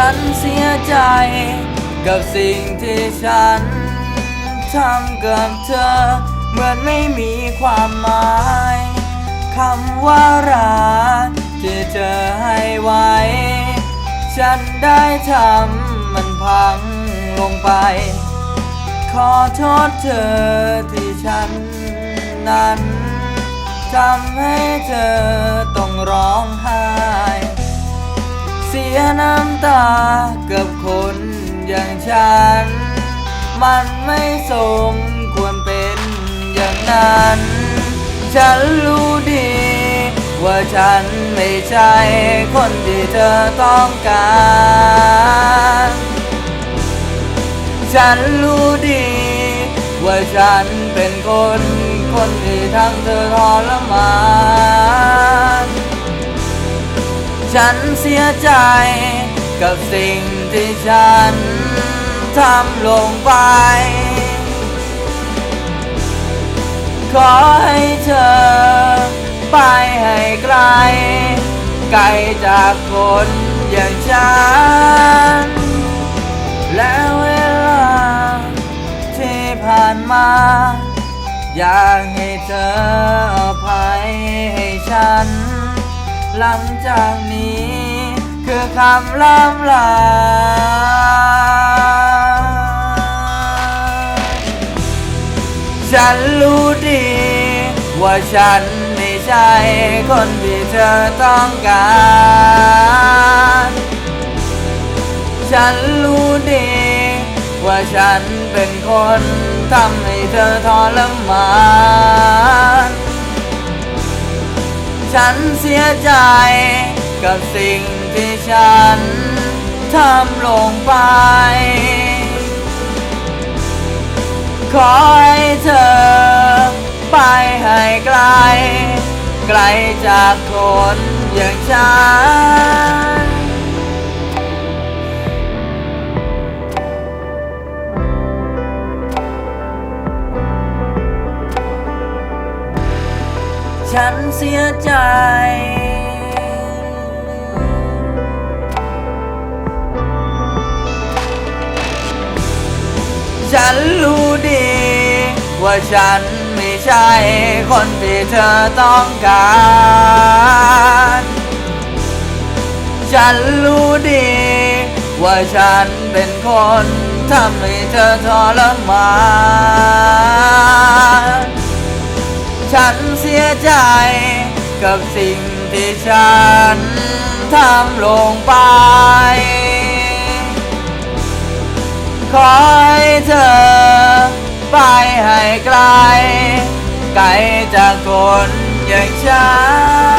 ฉันเสียใจ กับสิ่งที่ฉันทำกับเธอ เหมือนไม่มีความหมายคำว่ารักที่เธอให้ไว้ ฉันได้ทำมันพังลงไป ขอโทษเธอที่ฉันนั้นทำให้เธอต้อง น้ำตากับคนอย่างฉัน มันไม่สมควรเป็นอย่างนั้น ฉันรู้ดี ว่าฉันไม่ใช่คนที่เธอต้องการ ฉันรู้ดี ว่าฉันเป็นคน คนที่ทำเธอทรมาน ฉันเสียใจ กับสิ่งที่ฉันทำลงไป ขอให้เธอ ไปให้ไกล ไกลจากคนอย่างฉัน และเวลาที่ผ่านมา อยากให้เธออภัยให้ฉัน หลังจากนี้ คือคำล่ำลาฉันรู้ดี ว่าฉันไม่ใช่คนที่เธอต้องการ ฉันรู้ดี ว่าฉันเป็นคนทำให้เธอทรมาน ฉันเสียใจ กับสิ่งที่ฉันทำลงไป ขอให้เธอ ไปให้ไกล ไกลจากคนอย่างฉัน ฉันเสียใจ ฉันรู้ดี ว่าฉันไม่ใช่คนที่เธอต้องการ ฉันรู้ดี ว่าฉันเป็นคนทำให้เธอทรมาน ฉันเสียใจกับสิ่งที่ฉันทำลงไป ขอให้เธอไปให้ไกล ไกลจากคนอย่างฉัน